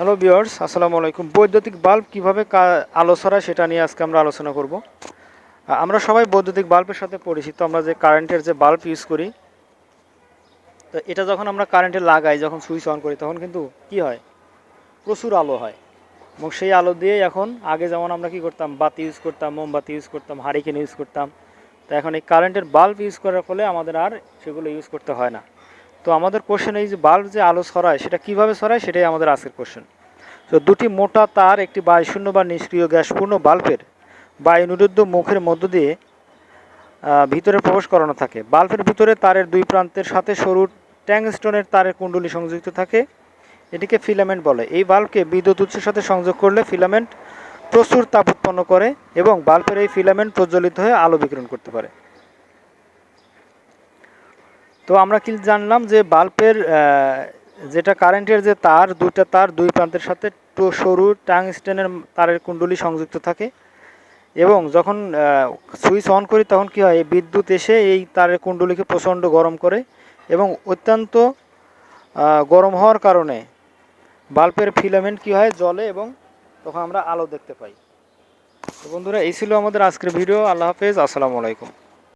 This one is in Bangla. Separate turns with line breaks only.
হ্যালো বিয়ার্স আসসালামু আলাইকুম। বৈদ্যুতিক বাল্ব কীভাবে আলো ছড়ায় সেটা নিয়ে আজকে আমরা আলোচনা করব। আমরা সবাই বৈদ্যুতিক বাল্বের সাথে পরিচিত, আমরা যে কারেন্টের যে বাল্ব ইউজ করি, তো এটা যখন আমরা কারেন্টে লাগাই, যখন সুইচ অন করি, তখন কিন্তু কি হয়? প্রচুর আলো হয়। এবং সেই আলো দিয়ে এখন আগে যেমন আমরা কি করতাম, বাতি ইউজ করতাম, মোমবাতি ইউজ করতাম হারিকেন ইউজ করতাম। তো এখন এই কারেন্টের বাল্ব ইউজ করার ফলে আমাদের আর সেগুলো ইউজ করতে হয় না। তো আমাদের কোশ্চেন এই যে বাল্ব যে আলো ছড়ায়, সেটা কীভাবে ছড়ায়? সেটাই আমাদের আজকের কোশ্চেন তো দুটি মোটা তার, একটি বায়ুশূন্য বা নিষ্ক্রিয় গ্যাসপূর্ণ বাল্বের বায়ুনিরুদ্ধ মুখের মধ্য দিয়ে ভিতরে প্রবেশ করানো থাকে। বাল্বের ভিতরে তারের দুই প্রান্তের সাথে সরু ট্যাংস্টনের তারের কুণ্ডলী সংযুক্ত থাকে। এটিকে ফিলামেন্ট বলে। এই বাল্বকে বিদ্যুৎ উৎসের সাথে সংযোগ করলে ফিলামেন্ট প্রচুর তাপ উৎপন্ন করে এবং বাল্বের এই ফিলামেন্ট প্রজ্বলিত হয়ে আলো বিকিরণ করতে পারে। তো আমরা কি জানলাম যে বাল্বের যেটা কারেন্টের যে তার, দুইটা তার দুই প্রান্তের সাথে টু- সরু টাংস্টেনের তারের কুণ্ডলি সংযুক্ত থাকে এবং যখন সুইচ অন করি তখন কি হয়, বিদ্যুৎ এসে এই তারের কুণ্ডলিকে প্রচণ্ড গরম করে এবং অত্যন্ত গরম হওয়ার কারণে বাল্বের ফিলামেন্ট কি হয় জলে এবং তখন আমরা আলো দেখতে পাই। তো বন্ধুরা, এই ছিল আমাদের আজকের ভিডিও। আল্লাহ হাফেজ। আসসালামু আলাইকুম।